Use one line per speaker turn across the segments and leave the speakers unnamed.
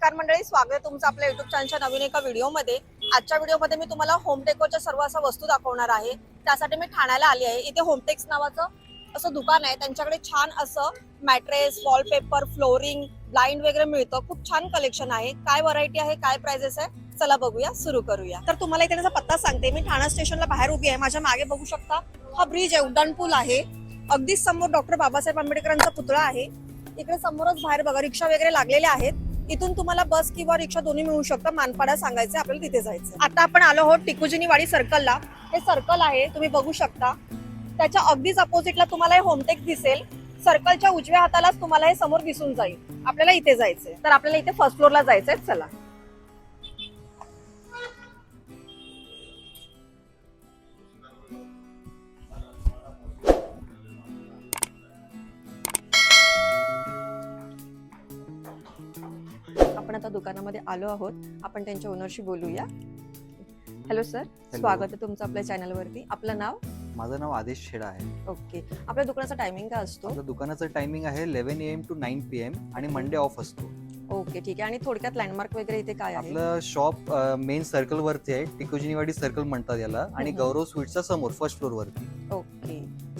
स्वागत आहे तुमचं आपल्या युट्यूब चॅनलच्या नवीन एका व्हिडिओमध्ये. आजच्या व्हिडिओमध्ये मी तुम्हाला होमटेकोच्या सर्व अशा वस्तू दाखवणार आहे. त्यासाठी मी ठाण्याला आली आहे. इथे होमटेक्स नावाचं असं दुकान आहे. त्यांच्याकडे छान असं मॅट्रेस वॉलपेपर फ्लोरिंग ब्लाइंड वगैरे मिळतं. खूप छान कलेक्शन आहे. काय व्हरायटी आहे काय प्राइजेस आहे चला बघूया सुरू करूया. तर तुम्हाला इथे त्याचा पत्ता सांगते. मी ठाणा स्टेशनला बाहेर उभी आहे. माझ्या मागे बघू शकता हा ब्रिज आहे उड्डाण पूल आहे. अगदीच समोर डॉक्टर बाबासाहेब आंबेडकरांचा पुतळा आहे. इकडे समोरच बाहेर बघा रिक्षा वगैरे लागलेल्या आहेत. इथून तुम्हाला बस किंवा रिक्षा दोन्ही मिळू शकतं. मानपाडा सांगायचं आपल्याला तिथे जायचं आता आपण आलो आहोत टिकुजिनी वाडी सर्कलला हे सर्कल आहे तुम्ही बघू शकता. त्याच्या अगदीच अपोजिटला तुम्हाला हे होमटेक दिसेल. सर्कलच्या उजव्या हातालाच तुम्हाला हे समोर दिसून जाईल. आपल्याला इथे जायचंय. तर आपल्याला इथे फर्स्ट फ्लोअरला जायचंय. चला. आता दुकानामध्ये आलो आहोत. आपण त्यांच्या ओनरशी बोलूया. हॅलो सर स्वागत आहे तुमचं आपल्या चॅनलवरती आपलं नाव?
माझं नाव आदेश छेडा आहे.
ओके आपल्या दुकानाचा टायमिंग काय असतो?
दुकानाचं टायमिंग आहे eleven A M to nine P M आणि मंडे ऑफ असतो.
ओके ठीक आहे. आणि थोडक्यात लँडमार्क वगैरे इथे काय आहे?
आपलं शॉप मेन सर्कल वरती आहे. टिकोजिनीवाडी सर्कल म्हणतात याला. आणि. गौरव स्वीटचा समोर फर्स्ट फ्लोर वरती.
ओके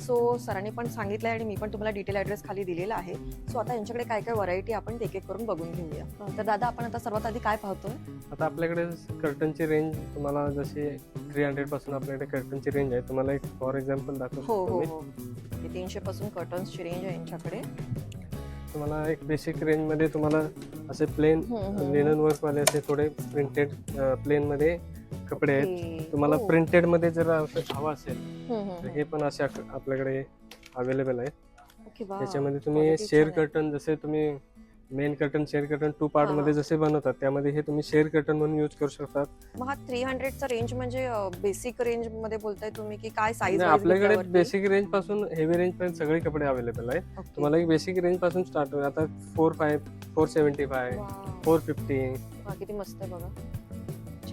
सो सरांनी पण सांगितलंय आणि मी पण तुम्हाला डिटेल ऍड्रेस खाली दिलेला आहे. सो आता यांच्याकडे काय काय व्हरायटी आपण एक एक करून बघून घेऊया. तर दादा आपण आता सर्वात आधी काय पाहतोय?
आता आपल्याकडे कर्टनची रेंज तुम्हाला जशी थ्री हंड्रेडपासून आपल्याकडे कर्टनची रेंज आहे तुम्हाला एक फॉर एक्झाम्पल दाखवतो
हो हो हे. तीनशे पासून कर्टन्सची रेंज आहे यांच्याकडे.
तुम्हाला एक बेसिक रेंजमध्ये तुम्हाला असे प्लेन. लिनन वर्क वाले असे थोडे प्रिंटेड प्लेन मध्ये कपडे आहेत. तुम्हाला
हो.
प्रिंटेडमध्ये जर असं हवं असेल तर. हे पण असे आप- आपल्याकडे अवेलेबल आहे
ओके वा.
त्याच्यामध्ये तुम्ही शेअर. कर्टन जसे तुम्ही main curtain sheer curtain two part
हा,
मध्ये. जसे बनवतात त्यामध्ये हे तुम्ही शेअर कर्टन म्हणून यूज करू शकतात
मग हा थ्री हंड्रेडचा रेंज म्हणजे बेसिक रेंजमध्ये बोलताय तुम्ही की काय साईज
नाही, आपल्याकडे बेसिक रेंजपासून हेवी रेंज पर्यंत सगळे कपडे अवेलेबल आहेत तुम्हाला एक बेसिक रेंजपासून स्टार्ट होईल आता four five four seventy five four fifty
किती मस्त आहे बघा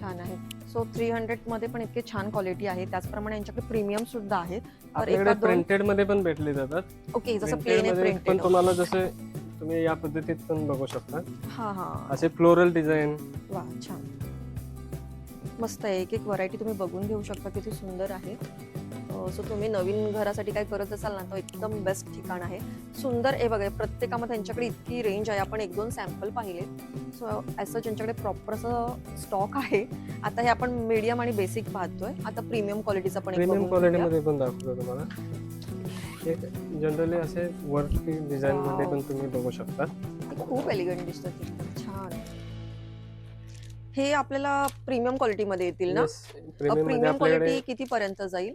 छान आहे. सो थ्री हंड्रेडमध्ये पण इतके छान क्वालिटी आहे. त्याचप्रमाणे यांच्याकडे प्रीमियम सुद्धा आहेत. तर
आपल्याकडे
एका दोन
प्रिंटेडमध्ये पण भेटले जातात.
ओके जसं
Printed
प्लेन आहे
मध्ये पण
प्रिंटेड
तुम्हाला जसे तुम्ही या पद्धतीत पण बघू शकता.
हा हा.
असे फ्लोरल डिझाईन
वा छान. मस्त आहे. एक एक व्हरायटी तुम्ही बघून घेऊ शकता किती सुंदर आहे. सो तुम्ही नवीन घरासाठी काय करत असाल ना तर एकदम बेस्ट ठिकाण आहे. सुंदर आहे बघा प्रत्येकामध्ये त्यांच्याकडे इतकी रेंज आहे. आपण एक दोन सॅम्पल पाहिले. सो असं त्यांच्याकडे प्रॉपर असं स्टॉक आहे. आता हे आपण मीडियम आणि बेसिक पाहतोय. आता प्रीमियम क्वालिटीचा पण
प्रीमियम
बघून
क्वालिटी
घेऊया.
मध्ये पण दाखवतो तुम्हाला. एक जनरली असे वर्क डिझाईन मध्ये. पण तुम्ही बघू शकता.
ते खूप एलिगंट दिसतात छान. हे आपल्याला प्रीमियम क्वालिटीमध्ये येतील ना?
प्रीमियम
क्वालिटी किती पर्यंत जाईल?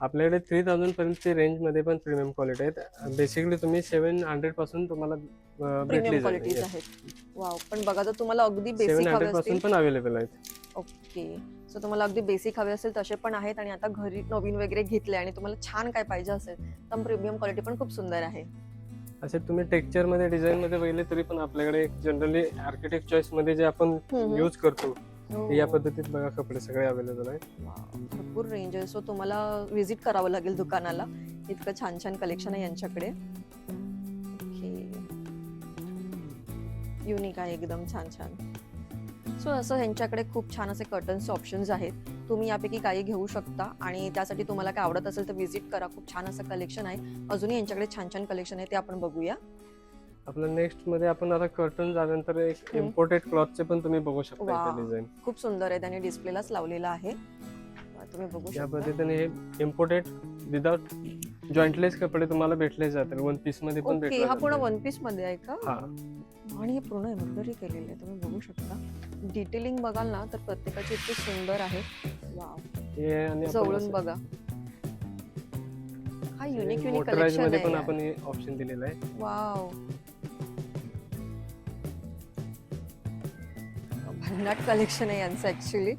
आपल्याकडे थ्री थाउजंड पर्यंतची रेंजमध्ये पण प्रीमियम क्वालिटी आहेत. बेसिकली तुम्ही सेव्हन हंड्रेडपासून तुम्हाला भेटली
आहेत. वाव पण बघा जर तुम्हाला अगदी
सेव्हन
बेसिक हवे असतील
पण अवेलेबल आहेत.
ओके सो तुम्हाला अगदी बेसिक हवे असेल तसे पण आहेत आणि आता घरी नवीन वगैरे घेतले आणि तुम्हाला छान काय पाहिजे असेल तर प्रीमियम क्वालिटी पण खूप सुंदर आहे.
असे तुम्ही टेक्स्चरमध्ये डिझाईन मध्ये बघितले तरी पण आपल्याकडे जनरली आर्किटेक्ट चॉईसमध्ये जे आपण
हम्म.
यूज करतो या पद्धतीत बघा कपडे सगळे अवेलेबल आहेत.
भरपूर रेंज आहे. सो तुम्हाला व्हिजिट करावं लागेल दुकानाला. इतकं छान छान कलेक्शन आहे यांच्याकडे. युनिक आहे एकदम छान छान. सो असं ह्यांच्याकडे खूप छान असे कर्टन्सचे ऑप्शन्स आहेत. तुम्ही यापैकी काही घेऊ शकता. आणि त्यासाठी तुम्हाला काय आवडत असेल तर व्हिजिट करा. खूप छान असं कलेक्शन आहे. अजूनही यांच्याकडे छान छान कलेक्शन आहे ते आपण बघूया.
आपलं नेक्स्टमध्ये आपण आता कर्टन झाल्यानंतर एक. इम्पोर्टेड क्लॉथचे पण तुम्ही बघू शकता डिझाईन
खूप सुंदर आहे त्यांनी डिस्प्लेलाच लावलेला आहे. तुम्ही बघू
या
शकता
पद्धतीने हे इम्पोर्टेड विदाउट जॉईंटलेस कपडे तुम्हाला भेटले जातील. वन पीसमध्ये पण
ओके
भेटले
हा पूर्ण
जातील.
वन पीसमध्ये आहे का?
हा.
आणि हे पूर्ण एम्ब्रॉयडरी केलेलं आहे तुम्ही बघू शकता. डिटेलिंग बघाल ना तर प्रत्येकाची इतकी सुंदर आहे. वाव.
हे आणि आपण
जवळून
असं-
बघा. हा युनिक युनिक
motorized कलेक्शनमध्ये पण
आहे
आपण हे ऑप्शन दिलेलं आहे.
वाव. भन्नाट कलेक्शन आहे यांचं ॲक्च्युली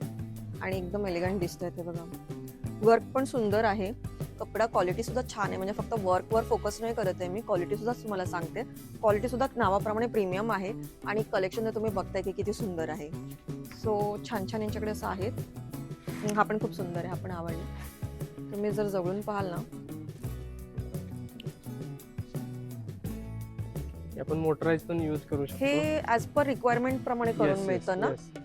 आणि एकदम एलिगंट दिसतंय ते बघा. वर्क पण सुंदर आहे. कपडा क्वालिटी सुद्धा छान आहे. म्हणजे फक्त वर्कवर फोकस नाही करत आहे मी. क्वालिटी सुद्धा तुम्हाला सांगते. क्वालिटी सुद्धा नावाप्रमाणे प्रीमियम आहे. आणि कलेक्शन तुम्ही बघताय की किती सुंदर आहे. सो छान छान यांच्याकडे असं आहेत हा पण खूप सुंदर आहे. हा पण आवडला. तुम्ही जर जवळून पाहाल ना
आपण मोटराईज पण युज करू शकतो
हे ऍज पर रिक्वायरमेंट प्रमाणे करून
Yes, yes,
मिळतं ना
yes.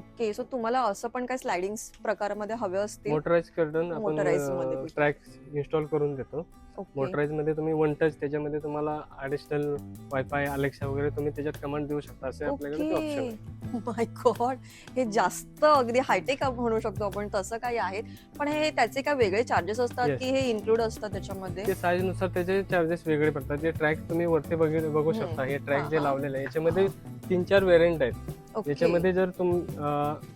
ओके सो तुम्हाला असं पण काय स्लायडिंग प्रकारामध्ये हवे असतील?
मोटराईज कर्टन
Motorized मध्ये
आपण
पण.
ट्रॅक इन्स्टॉल करून देतो.
ओके.
मोटराईजमध्ये तुम्ही वन टच त्याच्यामध्ये तुम्हाला ऍडिशनल वायफाय अलेक्सा वगैरे तुम्ही त्याच्यात कमांड देऊ शकता असे आपल्याकडे ऑप्शन आहे.
माय गॉड हे जास्त अगदी हायटेक म्हणू शकतो आपण तसं काही आहे पण हे त्याचे काय वेगळे चार्जेस असतात
Yes.
की हे इन्क्लूड असतात त्याच्यामध्ये?
ते साईजनुसार त्याचे चार्जेस वेगळे पडतात. जे ट्रॅक तुम्ही वरती बघ- बघू
हम्म.
शकता हे
हा,
ट्रॅक जे
हा.
लावलेले आहे याच्यामध्ये तीन चार व्हेरियंट आहेत.
ओके.
याच्यामध्ये जर तुम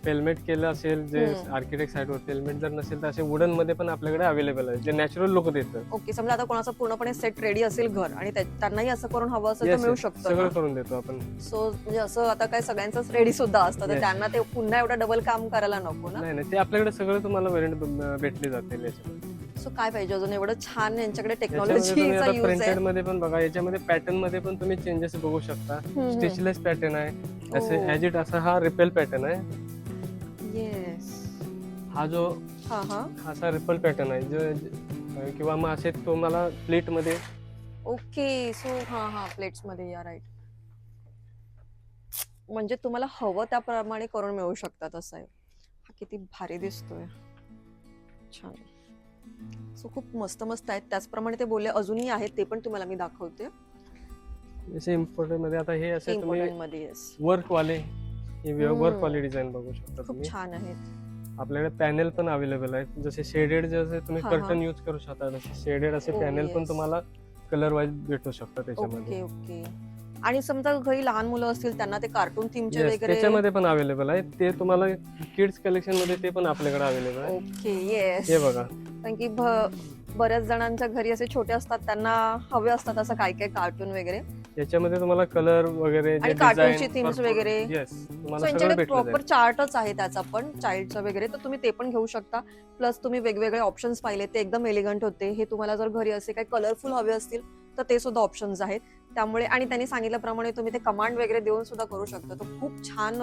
हेल्मेट केलं असेल जे. आर्किटेक्ट साईडवर हेल्मेट जर नसेल तर असे वुडनमध्ये पण आपल्याकडे अवेलेबल आहे जे नॅचरल लुक देतं
ओके समजा आता कोणाचं पूर्णपणे सेट रेडी असेल घर आणि त्या- त्यांनाही असं करून हवं असेल तर मिळू. शकतं
सगळं? करून देतो आपण
सो म्हणजे असं आता काय सगळ्यांचंच रेडी सुद्धा असतं तर. त्यांना ते पुन्हा एवढं डबल काम करायला नको ना
नाही ते आपल्याकडे सगळं तुम्हाला व्हेरियंट भेटले जातील याच्यामध्ये
सो काय पाहिजे अजून? एवढं छान यांच्याकडे टेक्नॉलॉजीचा
प्रिंटेडमध्ये पण बघा याच्यामध्ये पॅटर्नमध्ये पण तुम्ही चेंजेस बघू शकता.
हम्म.
स्टिचलेस पॅटर्न आहे. असे
Oh.
ऍज इट असा हा रिपेल पॅटर्न आहे.
येस
हा जो
हा हा.
हा असा रिपल पॅटर्न आहे. जो जो- किंवा मग असे तुम्हाला प्लेटमध्ये
ओके सो हा हा प्लेट्समध्ये या राईट म्हणजे तुम्हाला हवं त्याप्रमाणे करून मिळू शकतात असं आहे. हा किती भारी दिसतोय. छान. सो खूप मस्त मस्त आहेत. त्याचप्रमाणे ते बोलले अजूनही आहेत ते पण तुम्हाला मी दाखवते.
जसे इम्पॉर्टंटमध्ये आता हे असे तुम्ही
इम्पॉर्टंटमध्ये येस
वर्क वाले. वर्क वाले डिझाईन बघू शकता
खूप
तुम्ही.
छान आहेत.
आपल्याकडे पॅनेल पण अवेलेबल आहेत. जसे शेडेड जसे तुम्ही
हा, हा.
कर्टन यूज करू शकता तसे शेडेड असे
Oh,
पॅनेल पण
yes.
तुम्हाला कलर वाईज भेटू शकतात त्याच्यामध्ये.
ओके ओके आणि समजा घरी लहान मुलं असतील त्यांना ते कार्टून थीमचे
Yes,
वगैरे
त्याच्यामध्ये पण अवेलेबल आहे. ते तुम्हाला किड्स कलेक्शनमध्ये ते पण आपल्याकडे अवेलेबल आहे.
ओके येस
हे बघा.
कारण की भ- बऱ्याच जणांच्या घरी असे छोटे असतात त्यांना हवे असतात असं काय काय कार्टून वगैरे.
याच्यामध्ये तुम्हाला कलर वगैरे
आणि cartoonचे themes वगैरे.
येस
सो
तुम्हाला सगळं
यांच्याकडे
भेटलं
प्रॉपर चार्टच आहे त्याचा पण चाइल्डचं वगैरे. तर तुम्ही ते पण घेऊ शकता. प्लस तुम्ही वेगवेगळे ऑप्शन्स पाहिले ते एकदम एलिगंट होते. हे तुम्हाला जर घरी असे काही कलरफुल हवे असतील तर ते सुद्धा ऑप्शन्स आहेत. त्यामुळे आणि त्यांनी सांगितल्याप्रमाणे तुम्ही ते कमांड वगैरे देऊन सुद्धा करू शकता. तर खूप छान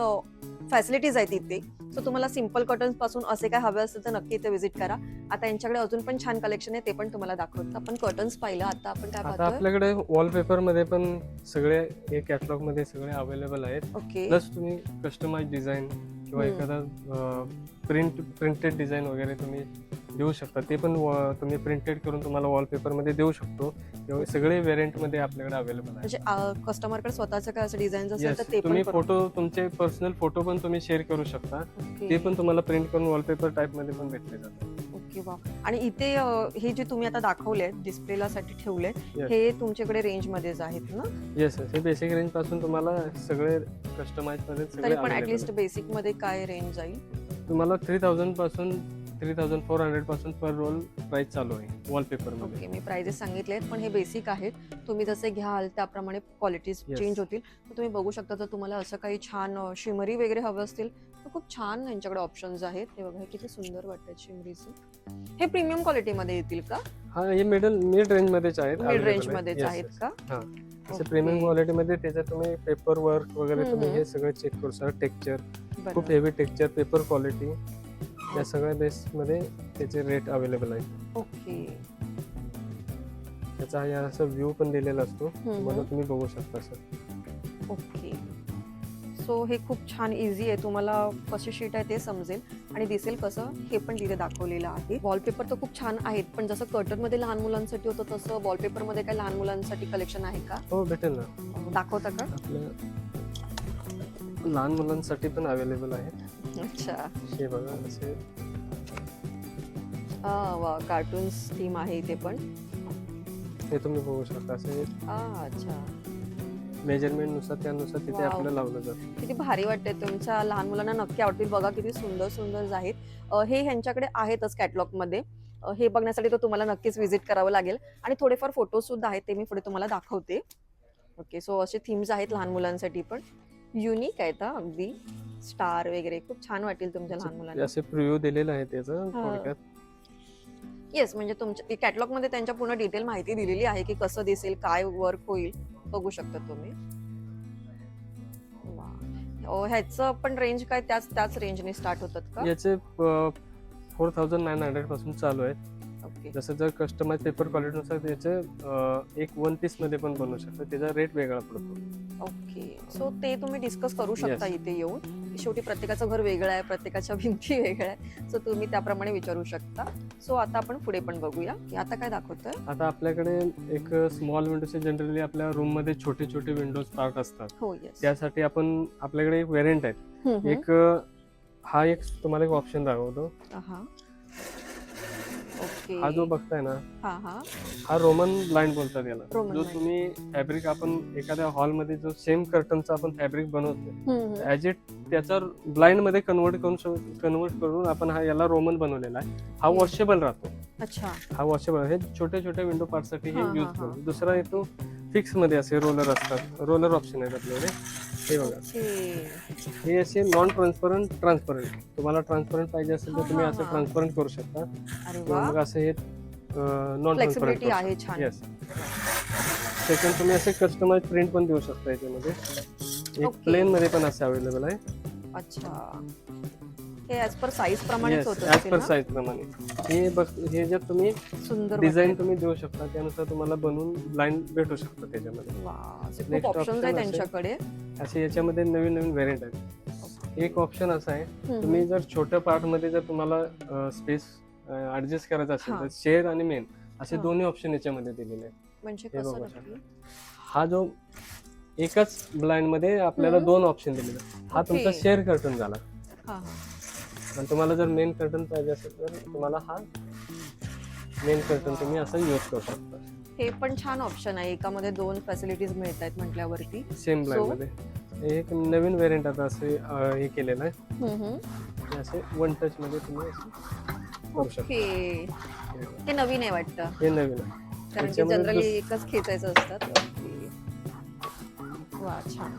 फॅसिलिटीज आहेत इथे सो तुम्हाला सिंपल कर्टन्सपासून असे काय हवे असतील तर नक्की इथे व्हिजिट करा. आता यांच्याकडे अजून पण छान कलेक्शन आहे ते पण तुम्हाला दाखवतो आपण कर्टन्स पाहिलं आता आपण काय
आता
पाहतोय?
आपल्याकडे वॉलपेपरमध्ये पण सगळे हे कॅटलॉगमध्ये सगळे अवेलेबल आहेत.
ओके
प्लस तुम्ही कस्टमाइज डिझाईन किंवा
हम्म.
एखादा प्रिंट प्रिंटेड डिझाईन वगैरे तुम्ही देऊ शकता. ते पण तुम्ही प्रिंटेड करून तुम्हाला वॉलपेपरमध्ये देऊ शकतो. सगळे व्हेरियंटमध्ये आपल्याकडे अवेलेबल आहे.
म्हणजे कस्टमरकडे स्वतःचं काय असं डिझाईन असेल तर ते
तुम्ही फोटो तुमचे पर्सनल फोटो पण तुम्ही शेअर करू शकता. ते पण तुम्हाला प्रिंट करून वॉलपेपर टाईपमध्ये पण भेटले जातात.
आणि इथे हे जे तुम्ही आता दाखवले डिस्प्लेला साठी ठेवले. हे तुमच्याकडे रेंज मध्येच आहेत ना?
येस हे बेसिक रेंजपासून तुम्हाला सगळे कस्टमाइजमध्ये
पण ऍटलिस्ट. बेसिकमध्ये काय रेंज जाईल?
तुम्हाला थ्री थाउजंडपासून थ्री थाउजंड फोर हंड्रेडपासून पर रोल प्राइस चालू आहे वॉलपेपरमध्ये
ओके मी प्राइजेस सांगितले पण हे बेसिक आहेत तुम्ही जसे घ्याल त्याप्रमाणे क्वालिटीज
Yes.
चेंज होतील तर तुम्ही बघू शकता जर तुम्हाला असं काही छान शिमरी वगैरे हवं असतील तर खूप छान यांच्याकडे ऑप्शन्स आहेत हे बघा हे किती सुंदर वाटतात शिमरीचे हे प्रीमियम क्वालिटीमध्ये येतील का
हा हे मिडल मिड रेंज मध्येच आहेत
मिड रेंज
आहेत.
मध्येच आहेत. का Okay.
प्रीमियम क्वालिटी मध्ये त्याच्यात तुम्ही पेपर वर्क वगैरे तुम्ही
हम्म.
हे सगळं चेक करू शकता टेक्चर. खूप हेवी टेक्चर पेपर क्वालिटी या सगळ्या बेस मध्ये त्याचे रेट अवेलेबल आहेत.
ओके.
त्याचा या असं व्ह्यू पण दिलेला असतो. तुम्हाला. तुम्ही बघू शकता सर.
ओके. सो हे खूप छान इझी आहे. तुम्हाला कशी शीट आहे ते समजेल. आणि दिसेल कसं हे पण तिथे दाखवलेलं आहे. वॉलपेपर तर खूप छान आहेत. पण जसं कर्टनमध्ये लहान मुलांसाठी होतं तसं वॉलपेपरमध्ये काय लहान मुलांसाठी कलेक्शन आहे का?
हो भेटेल ना.
दाखवता का?
लहान मुलांसाठी पण अवेलेबल आहे.
अच्छा.
हे बघा असे
हा वा कार्टून्स थीम आहे इथे पण.
हे तुम्ही बघू शकता असे
हा अच्छा.
मेजरमेंटनुसार त्यानुसार तिथे
Wow.
आपल्याला लावलं जातं.
किती भारी वाटते तुमच्या लहान मुलांना नक्की आवडतील. बघा किती सुंदर सुंदर आहेत. अं, हे ह्यांच्याकडे आहेतच कॅटलॉगमध्ये अं, हे बघण्यासाठी तर तुम्हाला नक्कीच व्हिजिट करावं लागेल. आणि थोडेफार फोटोज सुद्धा आहेत ते मी पुढे तुम्हाला दाखवते. ओके सो असे थीम्स आहेत लहान मुलांसाठी पण. युनिक आहेत हा अगदी. स्टार वगैरे खूप छान वाटेल तुमच्या लहान मुलांना.
असे प्रिव्ह्यू दिलेलं आहे त्याचं. थोडक्यात.
येस म्हणजे तुमच्या कॅटलॉगमध्ये त्यांच्या पूर्ण डिटेल माहिती दिलेली आहे की कसं दिसेल काय वर्क होईल बघू शकता तुम्ही. वा. ह्याचं पण रेंज काय? त्याच त्याच रेंजने स्टार्ट होतात का?
याचे फोर थाउजंड नाईन हंड्रेडपासून चालू आहेत.
ओके
जसं जर कस्टमाइज पेपर क्वालिटीनुसार त्याचे अं, एक वन पीसमध्ये पण बनवू शकतो. त्याचा रेट वेगळा पडतो.
ओके. सो ते तुम्ही डिस्कस करू शकता
Yes.
इथे येऊन. शेवटी प्रत्येकाचं घर वेगळं आहे प्रत्येकाच्या भिंती वेगळ्या आहे सो तुम्ही त्याप्रमाणे विचारू शकता. सो आता आपण पुढे पण बघूया. की आता काय दाखवतोय?
आता आपल्याकडे एक स्मॉल विंडोचे जनरली आपल्या रूममध्ये छोटे छोटे विंडोज पार्ट असतात.
हो येस
त्यासाठी आपण आपल्याकडे एक व्हेरियंट आहे. एक हा एक तुम्हाला एक ऑप्शन दाखवतो.
हा. ओके
हा जो बघताय ना
हा हा.
हा रोमन ब्लाइंड बोलतात याला.
Roman
जो
blind.
तुम्ही फॅब्रिक आपण एखाद्या हॉलमध्ये जो सेम कर्टनचा आपण फॅब्रिक बनवतो ऍज इट त्याचा ब्लाइंडमध्ये कन्वर्ट करून कन्वर्ट करून आपण हा याला रोमन बनवलेला आहे. हा. वॉशेबल राहतो.
अच्छा.
हा वॉशेबल हे छोटे छोटे विंडो पार्टसाठी हे
हा, हा,
यूज
हा.
करतो दुसरा येतो फिक्समध्ये असे रोलर असतात. रोलर ऑप्शन आहेत आपल्याकडे हे बघा. हे असे नॉन ट्रान्सपरंट ट्रान्सपरंट तुम्हाला ट्रान्सपरंट पाहिजे असेल तर तुम्ही असं. ट्रान्सपरंट करू शकता. किंवा मग असं हे नॉन
फ्लेक्सिबिलिटी
ट्रान्सपरंट
छान.
येस सेकंड तुम्ही असे कस्टमाइज प्रिंट पण देऊ शकता याच्यामध्ये. एक
Okay.
प्लेन मध्ये पण असे अवेलेबल आहे.
अच्छा. हे ऍज पर साईज प्रमाणेच होत
ऍज पर? साईज प्रमाणे हे बघ हे जे तुम्ही
सुंदर
डिझाईन. तुम्ही देऊ शकता त्यानुसार तुम्हाला बनवून ब्लाइंड भेटू शकतं त्याच्यामध्ये.
त्यांच्याकडे
असे याच्यामध्ये नवीन नवीन व्हेरियंट आहेत एक ऑप्शन असं आहे. तुम्ही जर छोट्या पार्टमध्ये जर तुम्हाला स्पेस ऍडजस्ट करायचं असेल. तर शेअर आणि मेन असे. दोन्ही ऑप्शन याच्यामध्ये दिलेले आहेत
म्हणजे
हे? हा जो एकाच ब्लाइंडमध्ये आपल्याला. दोन ऑप्शन दिलेले. हा तुमचा. शेअर कर्टन झाला आणि तुम्हाला जर मेन कर्टन पाहिजे असेल तर तुम्हाला हा मेन कर्टन तुम्ही असं यूज करू शकता.
हे पण छान ऑप्शन आहे. एकामध्ये दोन फॅसिलिटीज मिळत आहेत म्हटल्यावरती.
Same blind
So?
मध्ये. हे एक नवीन व्हेरियंट आता असे अं, हे केलेलं आहे. हे असे वन टच मध्ये तुम्ही असं करू शकता.
ओके. हे नवीन आहे वाटतं.
हे नवीन आहे.
कारण की
त्याच्यामध्ये
जनरली एकच खेचायचं असतात वा छान.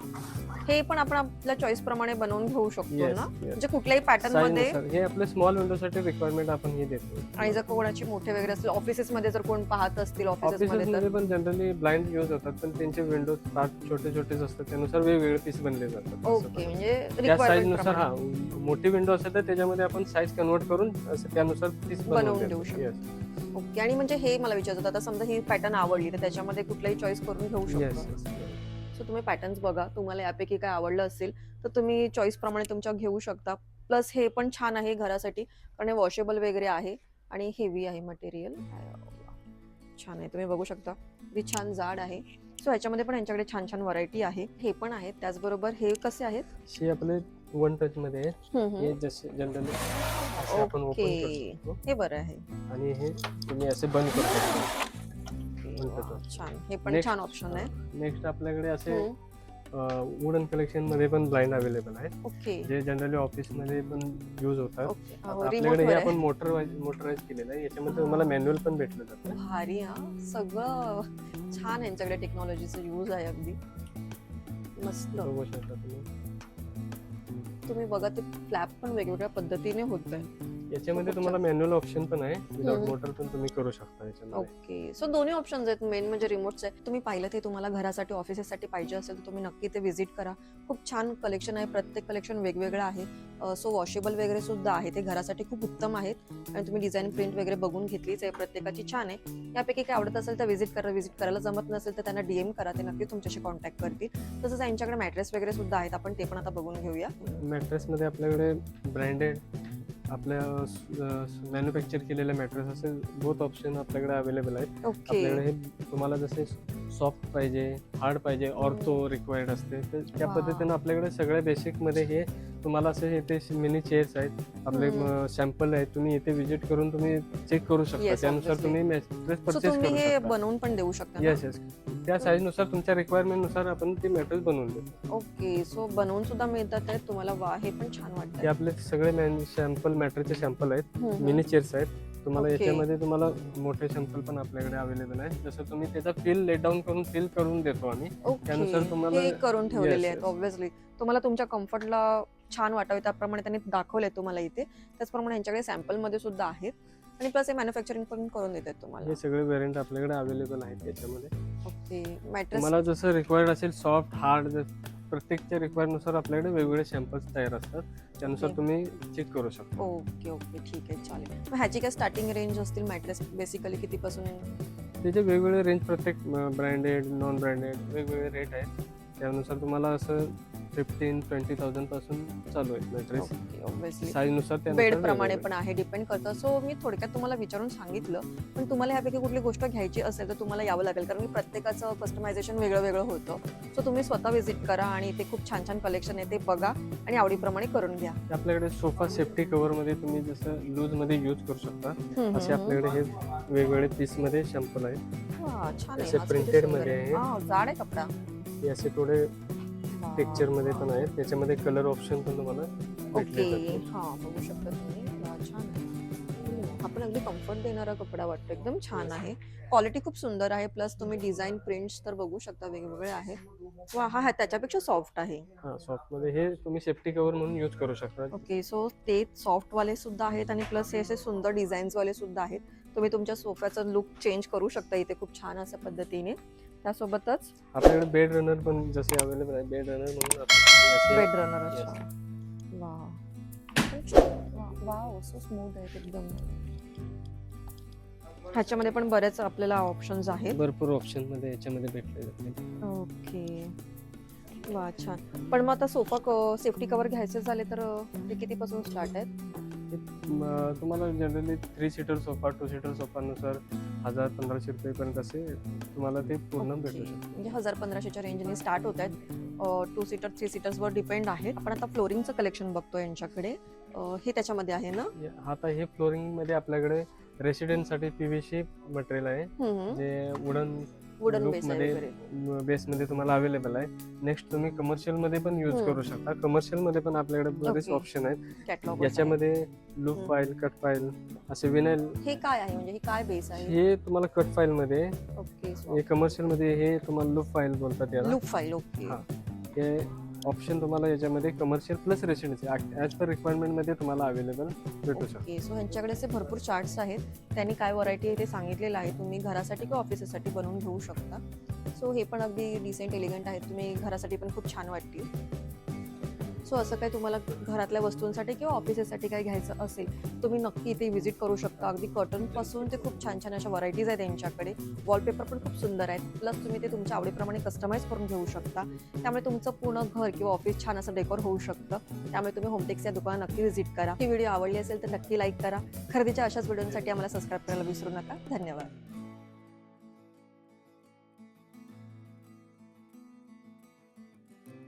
हे पण आपण आपल्या चॉईस प्रमाणे बनवून घेऊ शकतो ना? म्हणजे कुठल्याही पॅटर्नमध्ये
हे आपल्या स्मॉल विंडो साठी रिक्वायरमेंट आपण हे देतो.
आणि जर कोणाची मोठे वगैरे असतील ऑफिसेस मध्ये जर कोण पाहत असतील ऑफिसेस
ऑफिसेस
मध्ये तर.
मध्ये पण जनरली ब्लाइंड यूज होतात पण त्यांचे विंडोज पार्ट छोटे छोटेच असतात. त्यानुसार वेगवेगळे पीस बनले जातात.
ओके म्हणजे
त्या साईज रिक्वायरमेंटनुसार हा मोठी विंडो असेल तर त्याच्यामध्ये आपण साईज कन्वर्ट करून असं त्यानुसार पीस
बनवून देऊ शकतो. ओके आणि म्हणजे हे मला विचारत होतं आता समजा ही पॅटर्न आवडली तर त्याच्यामध्ये कुठलाही चॉईस करून घेऊ शकतो. सो तुम्ही पॅटर्न्स बघा. तुम्हाला यापैकी काय आवडलं असेल तर तुम्ही चॉईस प्रमाणे तुमच्या घेऊ शकता. प्लस हे पण छान आहे घरासाठी कारण हे वॉशेबल वगैरे आहे आणि हेवी आहे मटेरियल छान आहे. तुम्ही बघू शकता. किती छान जाड आहे. सो ह्याच्यामध्ये पण यांच्याकडे छान छान व्हरायटी आहे. हे पण आहेत त्याचबरोबर हे कसे आहेत?
हे आपले वन टच मध्ये आहे. हे जसे जनरली आपण ओपन
ओके
शकतो.
हे बरं आहे.
आणि हे तुम्ही असे बंद करू शकता.
छान. हे पण. छान ऑप्शन आहे.
नेक्स्ट आपल्याकडे असे वुडन कलेक्शनमध्ये पण ब्लाइंड अवेलेबल आहे
ओके.
जे जनरली ऑफिसमध्ये पण युज होतात. आपल्याकडे हे आपण मोटर मोटराईज केलेलं आहे. याच्यामध्ये
हा.
तुम्हाला मॅन्युअल पण भेटलं जातं.
भारी हा. सगळं छान यांच्याकडे टेक्नॉलॉजीचं यूज आहे अगदी. मस्त.
बघू शकता तुम्ही.
तुम्ही बघा ते फ्लॅप पण वेगवेगळ्या पद्धतीने होत आहे
याच्यामध्ये तुम्हाला मॅन्युअल ऑप्शन पण आहे. विदाउट. मोटर पण तुम्ही करू शकता याच्यामध्ये.
ओके सो दोन्ही ऑप्शन्स आहेत मेन म्हणजे रिमोटचे तुम्ही पाहिलं ते तुम्हाला घरासाठी ऑफिसेससाठी पाहिजे असेल तर तुम्ही नक्की ते व्हिजिट करा. खूप छान कलेक्शन आहे. प्रत्येक कलेक्शन वेगवेगळं आहे. सो वॉशेबल वगैरे सुद्धा आहे. ते घरासाठी खूप उत्तम आहेत. आणि तुम्ही डिझाईन प्रिंट वगैरे बघून घेतलीच आहे. प्रत्येकाची छान आहे. यापैकी काय आवडत असेल तर व्हिजिट करा. व्हिजिट करायला जमत नसेल तर त्यांना डीएम करा. ते नक्की तुमच्याशी कॉन्टॅक्ट करतील. तसंच यांच्याकडे मॅट्रेस वगैरे सुद्धा आहेत. आपण ते पण आता बघून घेऊया.
मॅट्रेस मध्ये आपल्याकडे ब्रँडेड आपल्या मॅन्युफॅक्चर केलेले मॅट्रेस असे बोथ ऑप्शन आपल्याकडे अवेलेबल आहेत.
ओके
आपल्याकडे हे तुम्हाला जसे सॉफ्ट पाहिजे हार्ड पाहिजे ऑर्थो रिक्वायर्ड असते. तर त्या
वा.
पद्धतीनं आपल्याकडे सगळ्या बेसिकमध्ये हे तुम्हाला असे इथे मिनी चेअर्स आहेत. आपले. सॅम्पल आहेत. तुम्ही इथे विजिट करून तुम्ही चेक करू शकता. त्यानुसार. तुम्ही मॅट्रेस परचेस करू
हे
शकता.
बनवून पण देऊ शकता?
येस येस त्या साईजनुसार तुमच्या रिक्वायरमेंटनुसार आपण ते मॅट्रेस बनवून देतो
ओके. सो बनवून सुद्धा मिळतात आहेत. तुम्हाला वा हे पण छान
हे
वाटतं
आपले सगळे सॅम्पल मॅट्रेसचे सॅम्पल आहेत. मिनी चेअर्स आहेत. तुम्हाला. याच्यामध्ये तुम्हाला मोठे सॅम्पल पण आपल्याकडे अवेलेबल आहे जसं तुम्ही त्याचा फिल लेट डाऊन करून फिल करून देतो आम्ही. त्यानुसार तुम्हाला-
हे करून ठेवलेले आहेत. ऑब्व्हियसली तुम्हाला तुमच्या कम्फर्टला छान वाटावे त्याप्रमाणे त्यांनी दाखवले तुम्हाला इथे. त्याचप्रमाणे यांच्याकडे सॅम्पलमध्ये सुद्धा आहेत. आणि प्लस हे मॅन्युफॅक्चरिंग पण करून देतात तुम्हाला.
हे सगळे व्हेरियंट आपल्याकडे अवेलेबल आहेत त्याच्यामध्ये.
ओके. मॅट्रेस
तुम्हाला जसं रिक्वायर्ड असेल सॉफ्ट हार्ड प्रत्येकच्या रिक्वायरनुसार आपल्याकडे वेगवेगळे सॅम्पल्स तयार असतात. त्यानुसार. तुम्ही चेक करू शकता.
Okay okay. ठीक आहे चालेल. मग ह्याची काय स्टार्टिंग रेंज असतील मॅट्रेस बेसिकली कितीपासून?
त्याचे वेगवेगळे रेंज प्रत्येक ब्रँडेड नॉन ब्रँडेड वेगवेगळे रेट आहेत. त्यानुसार तुम्हाला असं फिफ्टीन ट्वेंटी थाउजंडपासून चालू आहे मॅट्रेस
ओके ऑब्विसली
साईजनुसार
बेड प्रमाणे पण आहे डिपेंड करतं. सो मी थोडक्यात तुम्हाला विचारून सांगितलं पण तुम्हाला ह्यापैकी कुठली गोष्ट घ्यायची असेल तर तुम्हाला यावं लागेल कारण प्रत्येकाचं कस्टमायझेशन वेगळं वेगळं होतं. सो तुम्ही स्वतः व्हिजिट करा आणि इथे खूप छान छान कलेक्शन आहे ते बघा आणि आवडीप्रमाणे करून घ्या.
आपल्याकडे सोफा सेफ्टी कव्हरमध्ये तुम्ही जसं लूजमध्ये यूज करू शकता असे आपल्याकडे हे वेगवेगळे पीसमध्ये शॅम्पल आहेत.
आहे.
असे सुंदरमध्ये
आहे. हा, जाड आहे कपडा.
हे असे थोडे. टेक्चरमध्ये पण आहेत. त्याच्यामध्ये कलर ऑप्शन पण तुम्हाला
ओके. हा बघू शकता तुम्ही. छान आहे. हम्म, हा पण अगदी कम्फर्ट देणारा कपडा वाटतो. एकदम छान आहे. क्वालिटी खूप सुंदर आहे. प्लस तुम्ही डिझाईन प्रिंट्स तर बघू शकता वेगवेगळे आहेत. वा हा त्याच्यापेक्षा सॉफ्ट आहे.
हा सॉफ्टमध्ये हे तुम्ही सेफ्टी कव्हर म्हणून यूज करू शकता.
ओके सो ते सॉफ्ट वाले सुद्धा आहेत आणि प्लस हे असे सुंदर डिझाईन्स वाले सुद्धा आहेत. तुम्ही तुमच्या सोफ्याचा लुक चेंज करू शकता. इथे खूप छान अशा पद्धतीने. त्यासोबतच
आपल्याकडे बेड रनर पण जसे अवेलेबल आहे बेड रनर म्हणून आपण
बेड रनर अच्छा वा सो स्मूथ आहे एकदम. ह्याच्यामध्ये पण बरेच आपल्याला ऑप्शन्स आहेत.
भरपूर ऑप्शनमध्ये याच्यामध्ये भेटले
ओके वा छान. पण मग आता सोफा सेफ्टी कवर घ्यायचे झाले तर ते कितीपासून स्टार्ट आहेत?
तुम्हाला generally three seater sofa two seater सोफानुसार हजार पंधराशे रुपयेपर्यंत असे तुम्हाला ते पूर्ण. भेटू शकतात
म्हणजे हजार पंधराशेच्या रेंजने स्टार्ट होत आहेत. टू सीटर थ्री सीटर्सवर डिपेंड आहेत. आपण आता फ्लोरिंगचं कलेक्शन बघतो यांच्याकडे. अं, हे त्याच्यामध्ये आहे ना?
हे- आता हे फ्लोरिंगमध्ये आपल्याकडे रेसिडेंटसाठी पीव्हीसी मटेरियल आहे. जे वुडन
वुडन बेस आहे वगैरे.
बेस मध्ये तुम्हाला अवेलेबल आहे. नेक्स्ट तुम्ही कमर्शियलमध्ये पण यूज
हम्म.
करू शकता. कमर्शियलमध्ये पण आपल्याकडे बरेच
Okay.
ऑप्शन आहेत.
कॅटलॉग
याच्यामध्ये लूप
हम्म.
फाईल कट फाईल असे विनाईल
हे काय आहे? म्हणजे हे काय बेस आहे?
हे तुम्हाला कट फाईल मध्ये
ओके
हे कमर्शियलमध्ये हे तुम्हाला लूप फाईल बोलतात याला.
लुक फाईल ओके
हा. हे ऑप्शन तुम्हाला याच्यामध्ये commercial plus residency as per रिक्वायरमेंटमध्ये तुम्हाला अवेलेबल भेटू शकतो.
सो ह्यांच्याकडे असे भरपूर चार्ट्स आहेत. त्यांनी काय व्हरायटी आहे ते सांगितलेलं आहे. तुम्ही घरासाठी किंवा ऑफिससाठी बनवून घेऊ शकता. सो हे पण अगदी डिसेंट एलिगंट आहेत. तुम्ही घरासाठी पण खूप छान वाटतील. सो असं काही तुम्हाला घरातल्या वस्तूंसाठी किंवा ऑफिसेसाठी काही घ्यायचं असेल तुम्ही नक्की इथे व्हिजिट करू शकता. अगदी कॉटनपासून ते खूप छान छान अशा व्हरायटीज आहेत त्यांच्याकडे वॉलपेपर पण खूप सुंदर आहेत. प्लस तुम्ही ते तुमच्या आवडीप्रमाणे कस्टमाइज करून घेऊ शकता. त्यामुळे तुमचं पूर्ण घर किंवा ऑफिस छान असं डेकोर होऊ शकतं. त्यामुळे तुम्ही होमटेक्स या दुकानात नक्की व्हिजिट करा. ही व्हिडिओ आवडली असेल तर नक्की लाईक करा. खरेदीच्या अशाच व्हिडिओसाठी आम्हाला सबस्क्राईब करायला विसरू नका. धन्यवाद.